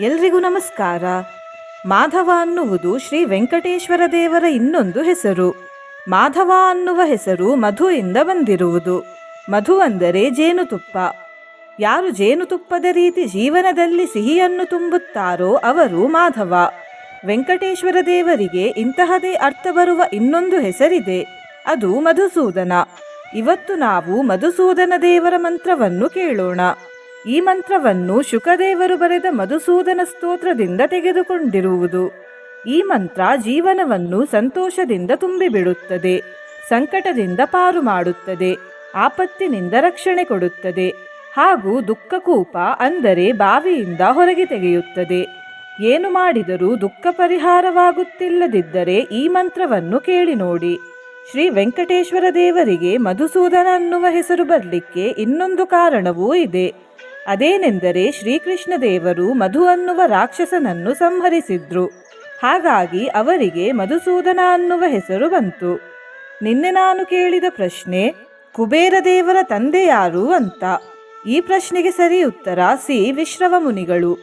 ಎಲ್ರಿಗೂ ನಮಸ್ಕಾರ. ಮಾಧವ ಅನ್ನುವುದು ಶ್ರೀ ವೆಂಕಟೇಶ್ವರ ದೇವರ ಇನ್ನೊಂದು ಹೆಸರು. ಮಾಧವ ಅನ್ನುವ ಹೆಸರು ಮಧುವಿಂದ ಬಂದಿರುವುದು. ಮಧು ಅಂದರೆ ಜೇನುತುಪ್ಪ. ಯಾರು ಜೇನುತುಪ್ಪದ ರೀತಿ ಜೀವನದಲ್ಲಿ ಸಿಹಿಯನ್ನು ತುಂಬುತ್ತಾರೋ ಅವರು ಮಾಧವ. ವೆಂಕಟೇಶ್ವರ ದೇವರಿಗೆ ಇಂತಹದೇ ಅರ್ಥ ಬರುವ ಇನ್ನೊಂದು ಹೆಸರಿದೆ. ಅದು ಮಧುಸೂದನ. ಇವತ್ತು ನಾವು ಮಧುಸೂದನ ದೇವರ ಮಂತ್ರವನ್ನು ಕೇಳೋಣ. ಈ ಮಂತ್ರವನ್ನು ಶುಕದೇವರು ಬರೆದ ಮಧುಸೂದನ ಸ್ತೋತ್ರದಿಂದ ತೆಗೆದುಕೊಂಡಿರುವುದು. ಈ ಮಂತ್ರ ಜೀವನವನ್ನು ಸಂತೋಷದಿಂದ ತುಂಬಿಬಿಡುತ್ತದೆ, ಸಂಕಟದಿಂದ ಪಾರು ಮಾಡುತ್ತದೆ, ಆಪತ್ತಿನಿಂದ ರಕ್ಷಣೆ ಕೊಡುತ್ತದೆ ಹಾಗೂ ದುಃಖಕೂಪ ಅಂದರೆ ಬಾವಿಯಿಂದ ಹೊರಗೆ ತೆಗೆಯುತ್ತದೆ. ಏನು ಮಾಡಿದರೂ ದುಃಖ ಪರಿಹಾರವಾಗುತ್ತಿಲ್ಲದಿದ್ದರೆ ಈ ಮಂತ್ರವನ್ನು ಕೇಳಿ ನೋಡಿ. ಶ್ರೀ ವೆಂಕಟೇಶ್ವರ ದೇವರಿಗೆ ಮಧುಸೂದನ ಅನ್ನುವ ಹೆಸರು ಬರಲಿಕ್ಕೆ ಇನ್ನೊಂದು ಕಾರಣವೂ ಇದೆ. ಅದೇನೆಂದರೆ ಶ್ರೀಕೃಷ್ಣ ದೇವರು ಮಧು ಅನ್ನುವ ರಾಕ್ಷಸನನ್ನು ಸಂಹರಿಸಿದ್ರು. ಹಾಗಾಗಿ ಅವರಿಗೆ ಮಧುಸೂದನ ಅನ್ನುವ ಹೆಸರು ಬಂತು. ನಿನ್ನೆ ನಾನು ಕೇಳಿದ ಪ್ರಶ್ನೆ, ಕುಬೇರ ದೇವರ ತಂದೆ ಯಾರು ಅಂತ. ಈ ಪ್ರಶ್ನೆಗೆ ಸರಿ ಉತ್ತರ ಸಿ. ವಿಶ್ರವ ಮುನಿಗಳು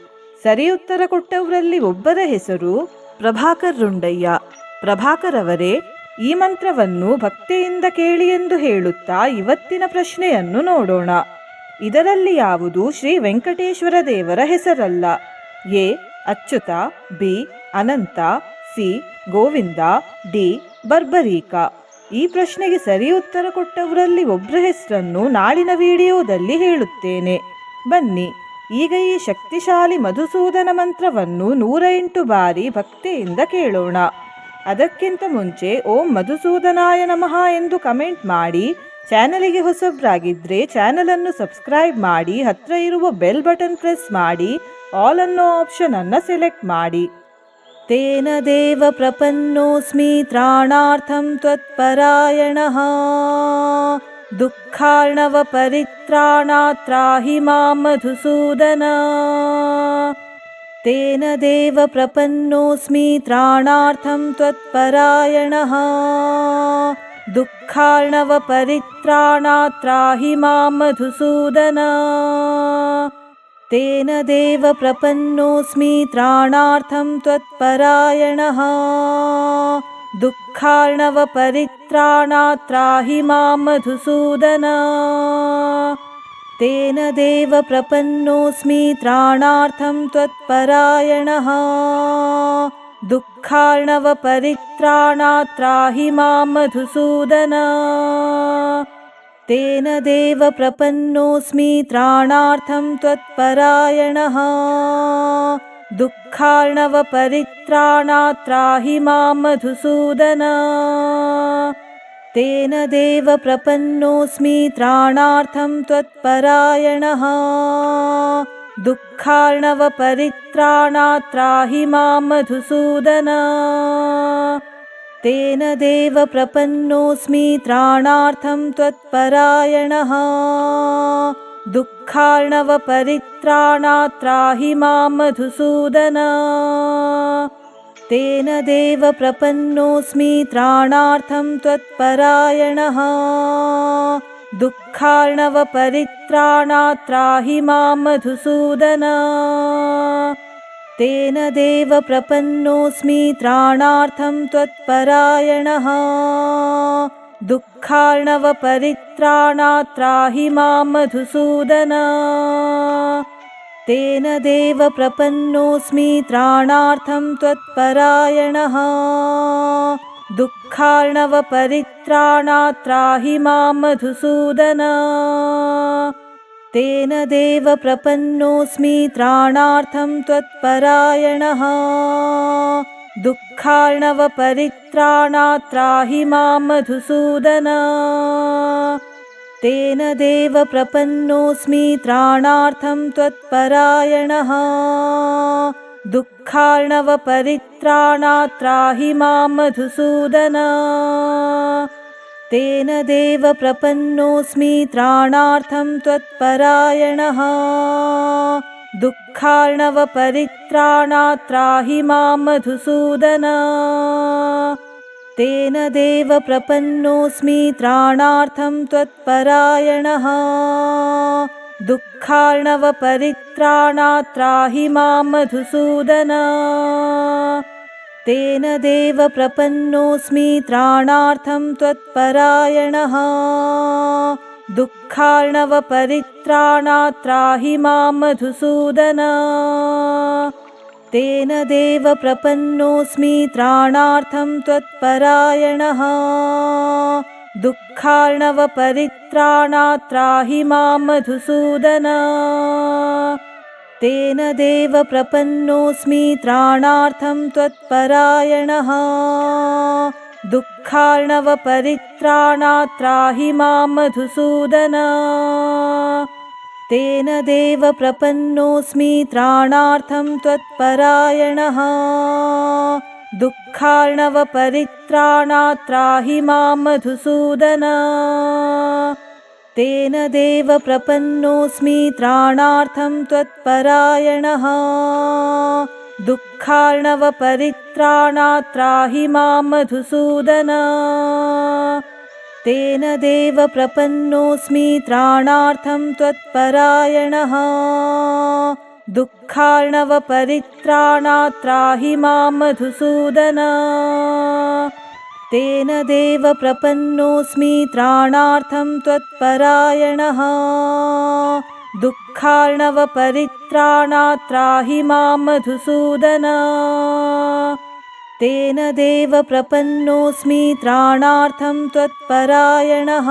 ಸರಿ ಉತ್ತರ ಕೊಟ್ಟವರಲ್ಲಿ ಒಬ್ಬರ ಹೆಸರು ಪ್ರಭಾಕರ್ ರುಂಡಯ್ಯ. ಪ್ರಭಾಕರ್ ಅವರೇ, ಈ ಮಂತ್ರವನ್ನು ಭಕ್ತಿಯಿಂದ ಕೇಳಿ ಎಂದು ಹೇಳುತ್ತಾ ಇವತ್ತಿನ ಪ್ರಶ್ನೆಯನ್ನು ನೋಡೋಣ. ಇದರಲ್ಲಿ ಯಾವುದು ಶ್ರೀ ವೆಂಕಟೇಶ್ವರ ದೇವರ ಹೆಸರಲ್ಲ? A. Achyuta, B. Ananta, C. Govinda, D. Barbarika. ಈ ಪ್ರಶ್ನೆಗೆ ಸರಿ ಉತ್ತರ ಕೊಟ್ಟವರಲ್ಲಿ ಒಬ್ಬರ ಹೆಸರನ್ನು ನಾಳಿನ ವಿಡಿಯೋದಲ್ಲಿ ಹೇಳುತ್ತೇನೆ. ಬನ್ನಿ, ಈಗ ಈ ಶಕ್ತಿಶಾಲಿ ಮಧುಸೂದನ ಮಂತ್ರವನ್ನು ನೂರ ಎಂಟು ಬಾರಿ ಭಕ್ತಿಯಿಂದ ಕೇಳೋಣ. ಅದಕ್ಕಿಂತ ಮುಂಚೆ ಓಂ ಮಧುಸೂದನಾಯ ನಮಃ ಎಂದು ಕಮೆಂಟ್ ಮಾಡಿ ಚಾನಲಿಗೆ ಹೊಸಬ್ರಾಗಿದ್ದರೆ ಚಾನಲನ್ನು ಸಬ್ಸ್ಕ್ರೈಬ್ ಮಾಡಿ, ಹತ್ರ ಇರುವ ಬೆಲ್ ಬಟನ್ ಪ್ರೆಸ್ ಮಾಡಿ, ಆಲ್ ಅನ್ನೋ ಆಪ್ಷನ್ ಆಪ್ಷನನ್ನು ಸೆಲೆಕ್ಟ್ ಮಾಡಿ. ತೇನ ದೇವ ಪ್ರಪನ್ನೋಸ್ಮಿ ತ್ರಾಣಾರ್ಥಂ ತ್ವತ್ಪರಾಯಣಃ. ದುಃಖಾರ್ಣವ ಪರಿತ್ರಾಣಾತ್ರಾಹಿ ಮಾಂ ಮಧುಸೂದನ. ತೇನ ದೇವ ಪ್ರಪನ್ನೋಸ್ಮಿ ತ್ರಾಣಾರ್ಥಂ ತ್ವತ್ಪರಾಯಣಃ. दुःखार्णवपरित्राणात्राहि मां मधुसूदन। तेन देव प्रपन्नोऽस्मि त्राणार्थं त्वत्परायणः। दुःखार्णवपरित्राणात्राहि मां मधुसूदन। तेन देव प्रपन्नोऽस्मि त्राणार्थं त्वत्परायणः दुःखार्णवपरित्राणात्राहि मां मधुसूदन। तेन देव प्रपन्नोऽस्मि त्राणार्थं त्वत्परायणः। दुःखार्णवपरित्राणात्राहि मां मधुसूदन। तेन देव प्रपन्नोऽस्मि त्राणार्थं त्वत्परायणः दुःखार्णवपरित्राणात्राहि मां मधुसूदन। तेन देव प्रपन्नोऽस्मि त्राणार्थं त्वत्परायणः। दुःखार्णवपरित्राणात्राहि मां मधुसूदन। तेन देव प्रपन्नोऽस्मि त्राणार्थं त्वत्परायणः दुःखार्णवपरित्राणात्राहि मां मधुसूदन। तेन देव प्रपन्नोऽस्मि त्राणार्थं त्वत्परायणः। दुःखार्णवपरित्राणात्राहि मां मधुसूदन। तेन देव प्रपन्नोऽस्मि त्राणार्थं त्वत्परायणः दुःखार्णवपरित्राणात्राहि मां मधुसूदन। तेन देव प्रपन्नोऽस्मि त्राणार्थं त्वत्परायणः। दुःखार्णवपरित्राणात्राहि मां मधुसूदन। तेन देव प्रपन्नोऽस्मि त्राणार्थं त्वत्परायणः दुःखार्णवपरित्राणात्राहि मां मधुसूदन। तेन देव प्रपन्नोऽस्मि त्राणार्थं त्वत्परायणः। दुःखार्णवपरित्राणात्राहि मां मधुसूदन। तेन देव प्रपन्नोऽस्मि त्राणार्थं त्वत्परायणः दुःखार्णवपरित्राणात्राहि मां मधुसूदन। तेन देव प्रपन्नोऽस्मि त्राणार्थं त्वत्परायणः। दुःखार्णवपरित्राणात्राहि मां मधुसूदन। तेन देव प्रपन्नोऽस्मि त्राणार्थं त्वत्परायणः दुःखार्णवपरित्राणात्राहि मां मधुसूदन। तेन देव प्रपन्नोऽस्मि त्राणार्थं त्वत्परायणः। दुःखार्णवपरित्राणात्राहि मां मधुसूदन। तेन देव प्रपन्नोऽस्मि त्राणार्थं त्वत्परायणः दुःखार्णवपरित्राणात्राहि मां मधुसूदन। तेन देव प्रपन्नोऽस्मि त्राणार्थं त्वत्परायणः। दुःखार्णवपरित्राणात्राहि मां मधुसूदन। तेन देव प्रपन्नोऽस्मि त्राणार्थं त्वत्परायणः दुःखार्णवपरित्राणात्राहि मां मधुसूदन। तेन देव प्रपन्नोऽस्मि त्राणार्थं त्वत्परायणः। दुःखार्णवपरित्राणात्राहि मां मधुसूदन। तेन देव प्रपन्नोऽस्मि त्राणार्थं त्वत्परायणः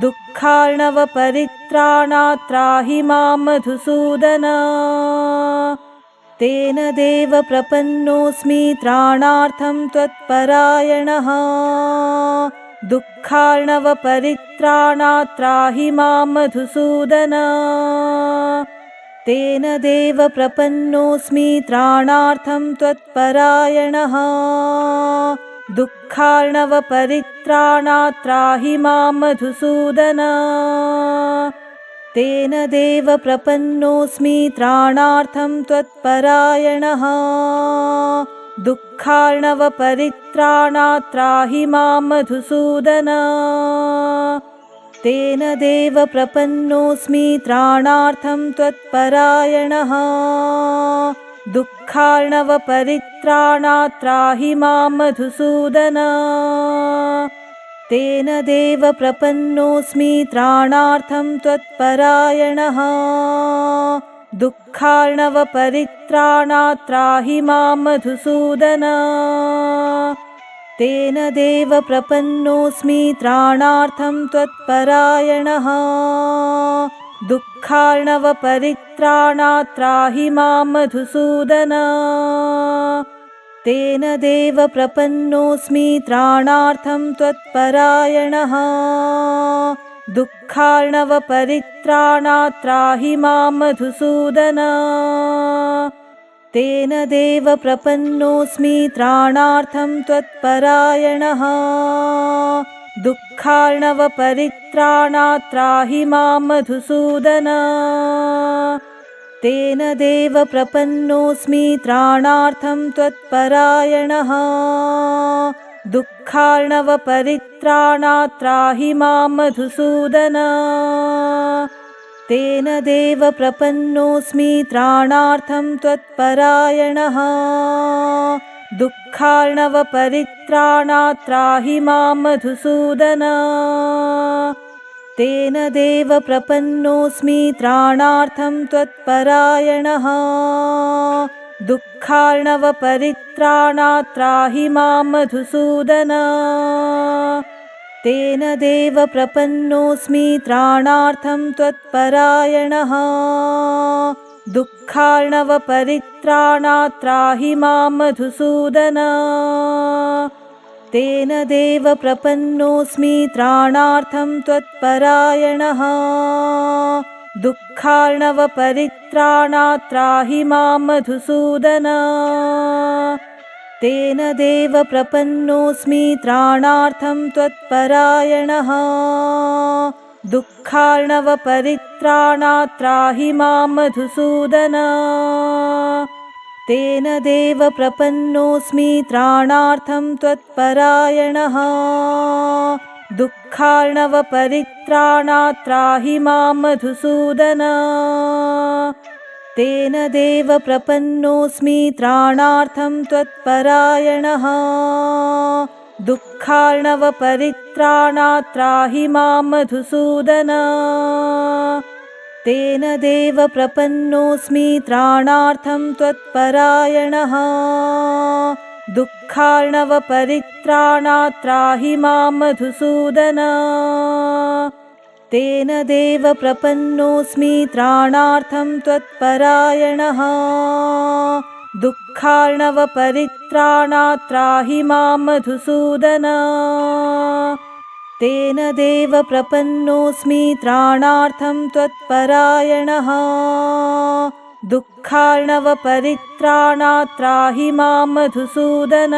दुःखार्णवपरित्राणात्राहि मां मधुसूदन। तेन देव प्रपन्नोऽस्मि त्राणार्थं त्वत्परायणः। दुःखार्णवपरित्राणात्राहि मां मधुसूदन। तेन देव प्रपन्नोऽस्मि त्राणार्थं त्वत्परायणः दुःखार्णवपरित्राणात्राहि मां मधुसूदन। तेन देव प्रपन्नोऽस्मि त्राणार्थं त्वत्परायणः। दुःखार्णवपरित्राणात्राहि मां मधुसूदन। तेन देव प्रपन्नोऽस्मि त्राणार्थं त्वत्परायणः दुःखार्णवपरित्राणात्राहि मां मधुसूदन। तेन देव प्रपन्नोऽस्मि त्राणार्थं त्वत्परायणः। दुःखार्णवपरित्राणात्राहि मां मधुसूदन। तेन देव प्रपन्नोऽस्मि त्राणार्थं त्वत्परायणः दुःखार्णवपरित्राणात्राहि मां मधुसूदन। तेन देव प्रपन्नोऽस्मि त्राणार्थं त्वत्परायणः। दुःखार्णवपरित्राणात्राहि मां मधुसूदन। तेन देव प्रपन्नोऽस्मि त्राणार्थं त्वत्परायणः दुःखार्णवपरित्राणात्राहि मां मधुसूदन। तेन देव प्रपन्नोऽस्मि त्राणार्थं त्वत्परायणः। दुःखार्णवपरित्राणात्राहि मां मधुसूदन। तेन देव प्रपन्नोऽस्मि त्राणार्थं त्वत्परायणः दुःखार्णवपरित्राणात्राहि मां मधुसूदन। तेन देव प्रपन्नोऽस्मि त्राणार्थं त्वत्परायणः। दुःखार्णवपरित्राणात्राहि मां मधुसूदन। तेन देव प्रपन्नोऽस्मि त्राणार्थं त्वत्परायणः दुःखार्णवपरित्राणात्राहि मां मधुसूदन। तेन देव प्रपन्नोऽस्मि त्राणार्थं त्वत्परायणः। दुःखार्णवपरित्राणात्राहि मां मधुसूदन। तेन देव प्रपन्नोऽस्मि त्राणार्थं त्वत्परायणः दुःखार्णवपरित्राणात्राहि मां मधुसूदन। तेन देव प्रपन्नोऽस्मि त्राणार्थं त्वत्परायणः। दुःखार्णवपरित्राणात्राहि मां मधुसूदन। तेन देव प्रपन्नोऽस्मि त्राणार्थं त्वत्परायणः दुःखार्णवपरित्राणात्राहि मां मधुसूदन। तेन देव प्रपन्नोऽस्मि त्राणार्थं त्वत्परायणः। दुःखार्णवपरित्राणात्राहि मां मधुसूदन। तेन देव प्रपन्नोऽस्मि त्राणार्थं त्वत्परायणः दुःखार्णवपरित्राणात्राहि मां मधुसूदन। तेन देव प्रपन्नोऽस्मि त्राणार्थं त्वत्परायणः। दुःखार्णवपरित्राणात्राहि मां मधुसूदन।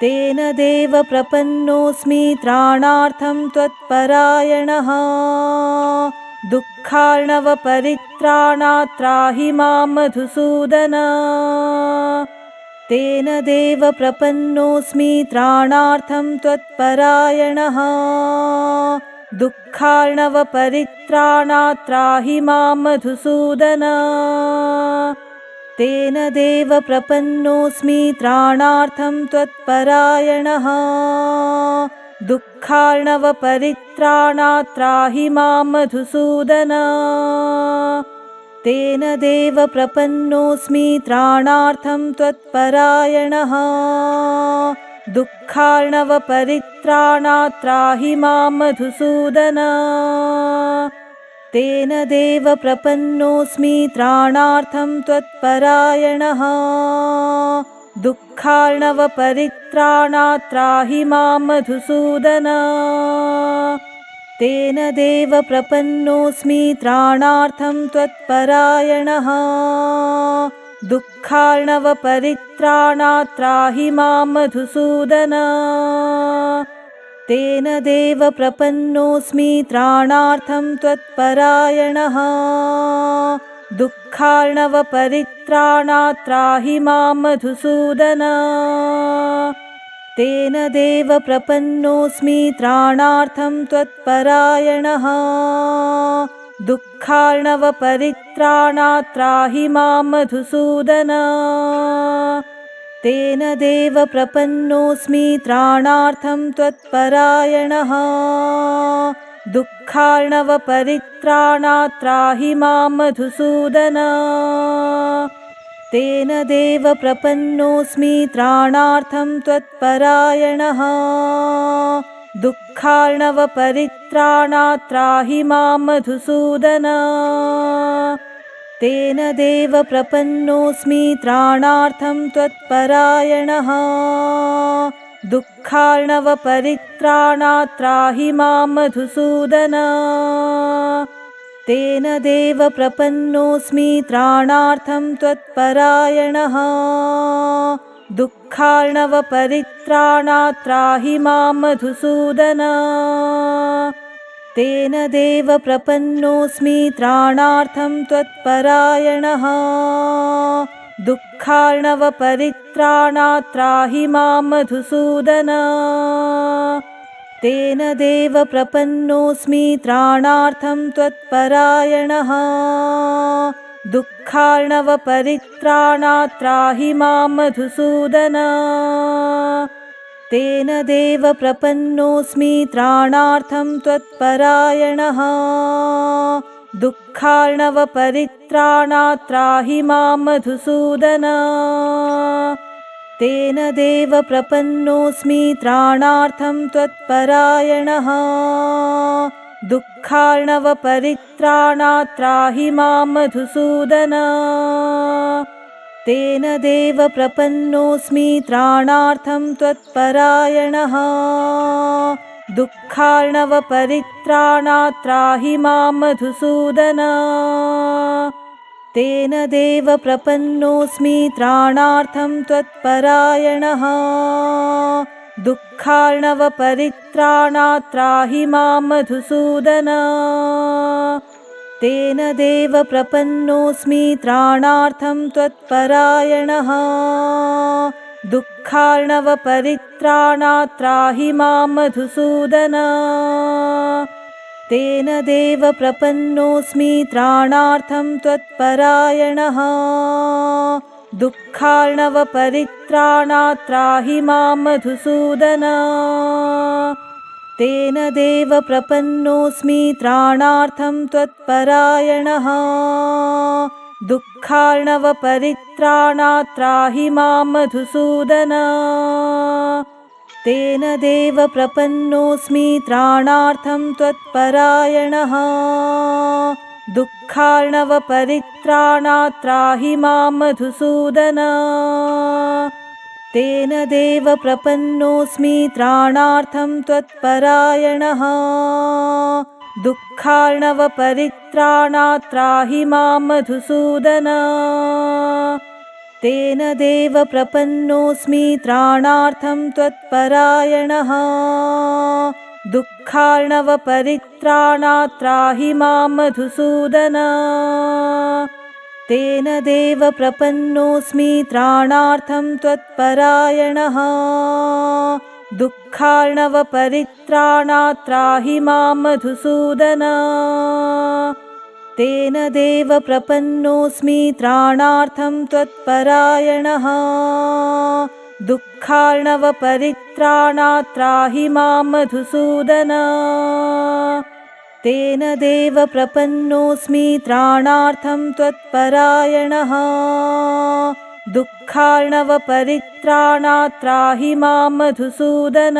तेन देव प्रपन्नोऽस्मि त्राणार्थं त्वत्परायणः दुःखार्णवपरित्राणात्राहि मां मधुसूदन। तेन देव प्रपन्नोऽस्मि त्राणार्थं त्वत्परायणः। दुःखार्णवपरित्राणात्राहि मां मधुसूदन। तेन देव प्रपन्नोऽस्मि त्राणार्थं त्वत्परायणः दुःखार्णवपरित्राणात्राहि मां मधुसूदन। तेन देव प्रपन्नोऽस्मि त्राणार्थं त्वत्परायणः। दुःखार्णवपरित्राणात्राहि मां मधुसूदन। तेन देव प्रपन्नोऽस्मि त्राणार्थं त्वत्परायणः दुःखार्णवपरित्राणात्राहि मां मधुसूदन। तेन देव प्रपन्नोऽस्मि त्राणार्थं त्वत्परायणः। दुःखार्णवपरित्राणात्राहि मां मधुसूदन। तेन देव प्रपन्नोऽस्मि त्राणार्थं त्वत्परायणः दुःखार्णवपरित्राणात्राहि मां मधुसूदन। तेन देव प्रपन्नोऽस्मि त्राणार्थं त्वत्परायणः। दुःखार्णवपरित्राणात्राहि मां मधुसूदन। तेन देव प्रपन्नोऽस्मि त्राणार्थं त्वत्परायणः दुःखार्णवपरित्राणात्राहि मां मधुसूदन। तेन देव प्रपन्नोऽस्मि त्राणार्थं त्वत्परायणः। दुःखार्णवपरित्राणात्राहि मां मधुसूदन। तेन देव प्रपन्नोऽस्मि त्राणार्थं त्वत्परायणः दुःखार्णवपरित्राणात्राहि मां मधुसूदन। तेन देव प्रपन्नोऽस्मि त्राणार्थं त्वत्परायणः। दुःखार्णवपरित्राणात्राहि मां मधुसूदन। तेन देव प्रपन्नोऽस्मि त्राणार्थं त्वत्परायणः दुःखार्णवपरित्राणात्राहि मां मधुसूदन। तेन देव प्रपन्नोऽस्मि त्राणार्थं त्वत्परायणः। दुःखार्णवपरित्राणात्राहि मां मधुसूदन। तेन देव प्रपन्नोऽस्मि त्राणार्थं त्वत्परायणः दुःखार्णवपरित्राणात्राहि मां मधुसूदन। तेन देव प्रपन्नोऽस्मि त्राणार्थं त्वत्परायणः। दुःखार्णवपरित्राणात्राहि मां मधुसूदन। तेन देव प्रपन्नोऽस्मि त्राणार्थं त्वत्परायणः दुःखार्णवपरित्राणात्राहि मां मधुसूदन। तेन देव प्रपन्नोऽस्मि त्राणार्थं त्वत्परायणः। दुःखार्णवपरित्राणात्राहि मां मधुसूदन। तेन देव प्रपन्नोऽस्मि त्राणार्थं त्वत्परायणः दुःखार्णवपरित्राणात्राहि मां मधुसूदन। तेन देव प्रपन्नोऽस्मि त्राणार्थं त्वत्परायणः। दुःखार्णवपरित्राणात्राहि मां मधुसूदन। तेन देव प्रपन्नोऽस्मि त्राणार्थं त्वत्परायणः दुःखार्णवपरित्राणात्राहि मां मधुसूदन। तेन देव प्रपन्नोऽस्मि त्राणार्थं त्वत्परायणः। दुःखार्णवपरित्राणात्राहि मां मधुसूदन। तेन देव प्रपन्नोऽस्मि त्राणार्थं त्वत्परायणः दुःखार्णवपरित्राणात्राहि मां मधुसूदन। तेन देव प्रपन्नोऽस्मि त्राणार्थं त्वत्परायणः। दुःखार्णवपरित्राणात्राहि मां मधुसूदन। तेन देव प्रपन्नोऽस्मि त्राणार्थं त्वत्परायणः दुःखार्णवपरित्राणात्राहि मां मधुसूदन। तेन देव प्रपन्नोऽस्मि त्राणार्थं त्वत्परायणः। दुःखार्णवपरित्राणात्राहि मां मधुसूदन। तेन देव प्रपन्नोऽस्मि त्राणार्थं त्वत्परायणः दुःखार्णवपरित्राणात्राहि मां मधुसूदन।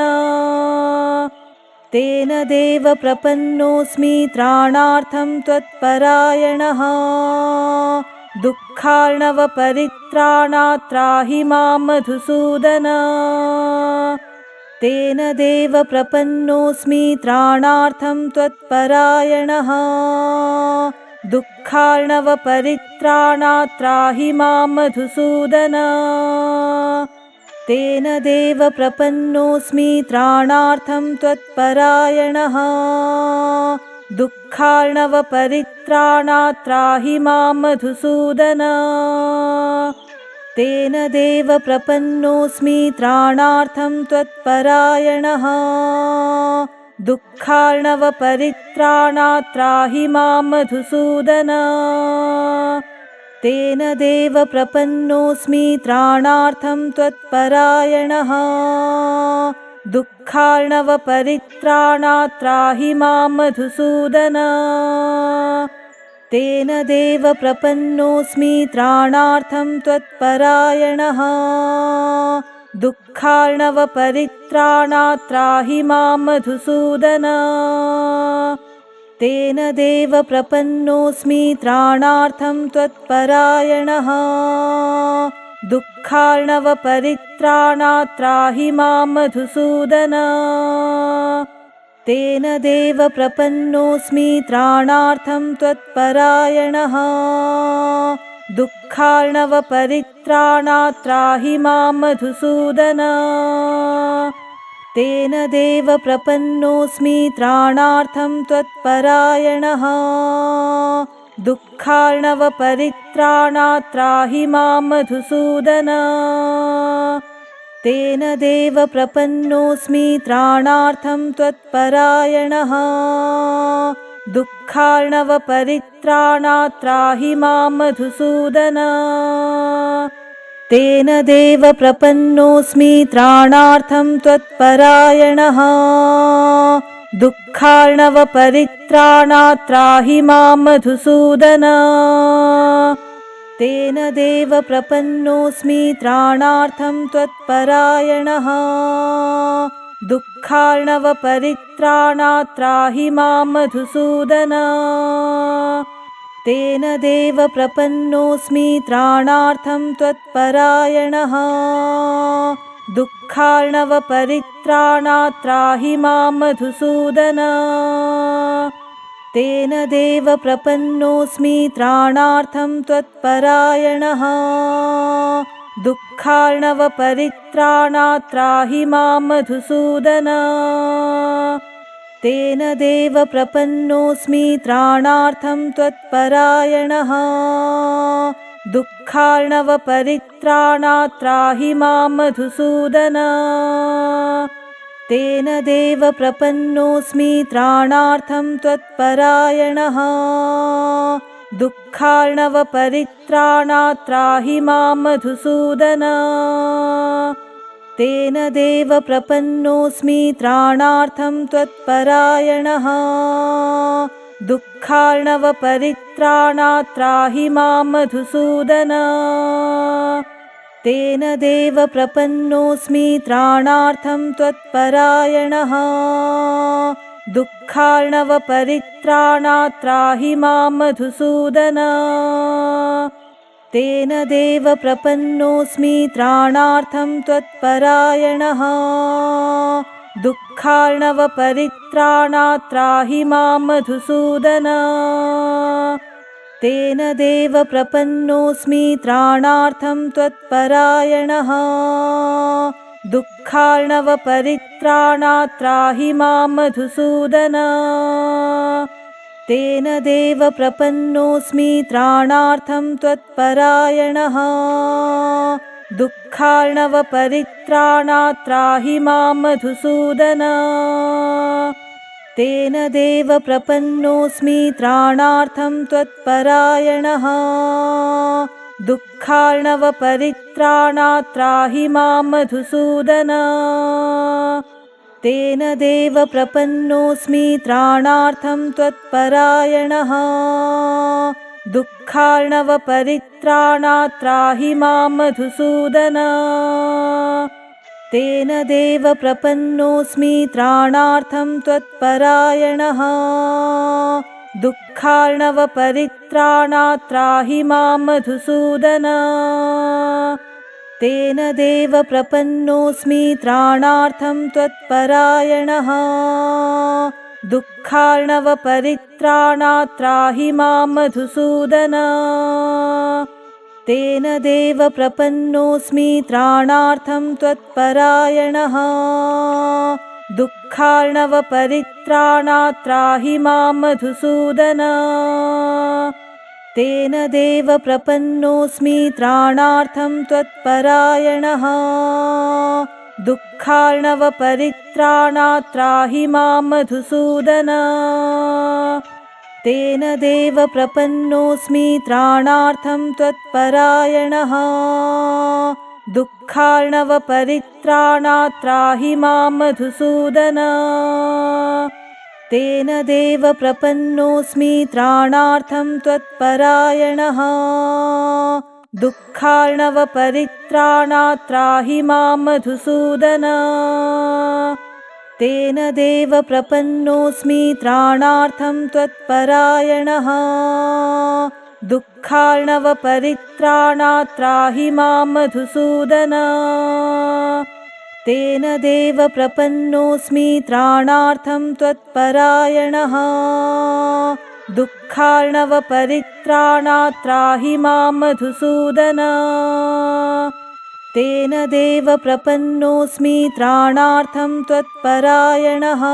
तेन देव प्रपन्नोऽस्मि त्राणार्थं त्वत्परायणः। दुःखार्णवपरित्राणात्राहि मां मधुसूदन। तेन देव प्रपन्नोऽस्मि त्राणार्थं त्वत्परायणः दुःखार्णवपरित्राणात्राहि मां मधुसूदन। तेन देव प्रपन्नोऽस्मि त्राणार्थं त्वत्परायणः। दुःखार्णवपरित्राणात्राहि मां मधुसूदन। तेन देव प्रपन्नोऽस्मि त्राणार्थं त्वत्परायणः दुःखार्णवपरित्राणात्राहि मां मधुसूदन। तेन देव प्रपन्नोऽस्मि त्राणार्थं त्वत्परायणः। दुःखार्णवपरित्राणात्राहि मां मधुसूदन। तेन देव प्रपन्नोऽस्मि त्राणार्थं त्वत्परायणः दुःखार्णवपरित्राणात्राहि मां मधुसूदन। तेन देव प्रपन्नोऽस्मि त्राणार्थं त्वत्परायणः। दुःखार्णवपरित्राणात्राहि मां मधुसूदन। तेन देव प्रपन्नोऽस्मि त्राणार्थं त्वत्परायणः दुःखार्णवपरित्राणात्राहि मां मधुसूदन। तेन देव प्रपन्नोऽस्मि त्राणार्थं त्वत्परायणः। दुःखार्णवपरित्राणात्राहि मां मधुसूदन। तेन देव प्रपन्नोऽस्मि त्राणार्थं त्वत्परायणः दुःखार्णवपरित्राणात्राहि मां मधुसूदन। तेन देव प्रपन्नोऽस्मि त्राणार्थं त्वत्परायणः। दुःखार्णवपरित्राणात्राहि मां मधुसूदन। तेन देव प्रपन्नोऽस्मि त्राणार्थं त्वत्परायणः दुःखार्णवपरित्राणात्राहि मां मधुसूदन। तेन देव प्रपन्नोऽस्मि त्राणार्थं त्वत्परायणः। दुःखार्णवपरित्राणात्राहि मां मधुसूदन। तेन देव प्रपन्नोऽस्मि त्राणार्थं त्वत्परायणः दुःखार्णवपरित्राणात्राहि मां मधुसूदन। तेन देव प्रपन्नोऽस्मि त्राणार्थं त्वत्परायणः। दुःखार्णवपरित्राणात्राहि मां मधुसूदन। तेन देव प्रपन्नोऽस्मि त्राणार्थं त्वत्परायणः दुःखार्णवपरित्राणात्राहि मां मधुसूदन। तेन देव प्रपन्नोऽस्मि त्राणार्थं त्वत्परायणः। दुःखार्णवपरित्राणात्राहि मां मधुसूदन। तेन देव प्रपन्नोऽस्मि त्राणार्थं त्वत्परायणः दुःखार्णवपरित्राणात्राहि मां मधुसूदन। तेन देव प्रपन्नोऽस्मि त्राणार्थं त्वत्परायणः। दुःखार्णवपरित्राणात्राहि मां मधुसूदन। तेन देव प्रपन्नोऽस्मि त्राणार्थं त्वत्परायणः दुःखार्णवपरित्राणात्राहि मां मधुसूदन। तेन देव प्रपन्नोऽस्मि त्राणार्थं त्वत्परायणः। दुःखार्णवपरित्राणात्राहि मां मधुसूदन। तेन देव प्रपन्नोऽस्मि त्राणार्थं त्वत्परायणः दुःखार्णवपरित्राणात्राहि मां मधुसूदन। तेन देव प्रपन्नोऽस्मि त्राणार्थं त्वत्परायणः। दुःखार्णवपरित्राणात्राहि मां मधुसूदन। तेन देव प्रपन्नोऽस्मि त्राणार्थं त्वत्परायणः दुःखार्णवपरित्राणात्राहि मां मधुसूदन। तेन देव प्रपन्नोऽस्मि त्राणार्थं त्वत्परायणः। दुःखार्णवपरित्राणात्राहि मां मधुसूदन। तेन देव प्रपन्नोऽस्मि त्राणार्थं त्वत्परायणः दुःखार्णवपरित्राणात्राहि मां मधुसूदन। तेन देव प्रपन्नोऽस्मि त्राणार्थं त्वत्परायणः। दुःखार्णवपरित्राणात्राहि मां मधुसूदन। तेन देव प्रपन्नोऽस्मि त्राणार्थं त्वत्परायणः दुःखार्णवपरित्राणात्राहि मां मधुसूदन। तेन देव प्रपन्नोऽस्मि त्राणार्थं त्वत्परायणः। दुःखार्णवपरित्राणात्राहि मां मधुसूदन। तेन देव प्रपन्नोऽस्मि त्राणार्थं त्वत्परायणः दुःखार्णवपरित्राणात्राहि मां मधुसूदन। तेन प्रपन्नोऽस्मि त्राणार्थं त्वत्परायणः। दुःखार्णवपरित्राणात्राहि मां मधुसूदन। तेन देव प्रपन्नोऽस्मि त्राणार्थं त्वत्परायणः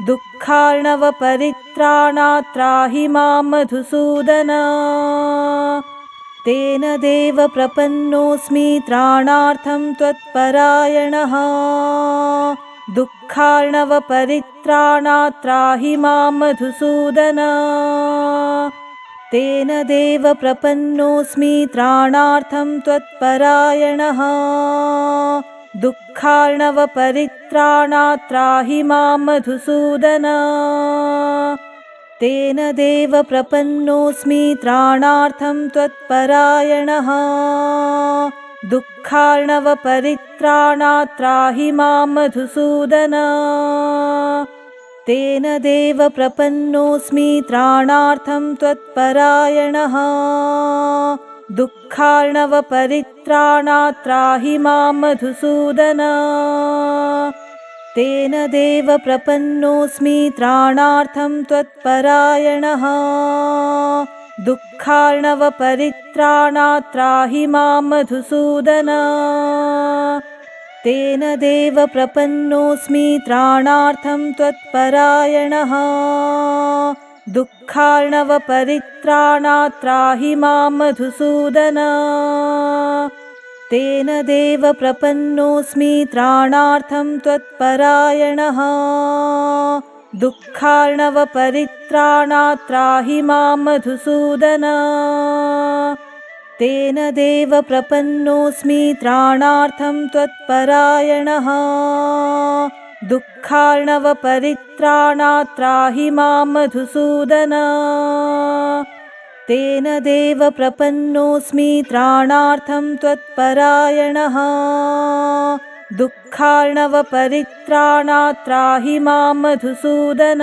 दुःखार्णवपरित्राणात्राहि मां मधुसूदन। तेन देव प्रपन्नोऽस्मि त्राणार्थं त्वत्परायणः। दुःखार्णवपरित्राणात्राहि मां मधुसूदन। तेन देव प्रपन्नोऽस्मि त्राणार्थं त्वत्परायणः दुःखार्णवपरित्राणात्राहि मां मधुसूदन। तेन देव प्रपन्नोऽस्मि त्राणार्थं त्वत्परायणः। दुःखार्णवपरित्राणात्राहि मां मधुसूदन। तेन देव प्रपन्नोऽस्मि त्राणार्थं त्वत्परायणः दुःखार्णवपरित्राणात्राहि मां मधुसूदन। तेन देव प्रपन्नोऽस्मि त्राणार्थं त्वत्परायणः। दुःखार्णवपरित्राणात्राहि मां मधुसूदन। तेन देव प्रपन्नोऽस्मि त्राणार्थं त्वत्परायणः दुःखार्णवपरित्राणात्राहि मां मधुसूदन। तेन देव प्रपन्नोऽस्मि त्राणार्थं त्वत्परायणः। दुःखार्णवपरित्राणात्राहि मां मधुसूदन। तेन देव प्रपन्नोऽस्मि त्राणार्थं त्वत्परायणः दुःखार्णवपरित्राणात्राहि मां मधुसूदन। तेन देव प्रपन्नोऽस्मि त्राणार्थं त्वत्परायणः। दुःखार्णवपरित्राणात्राहि मां मधुसूदन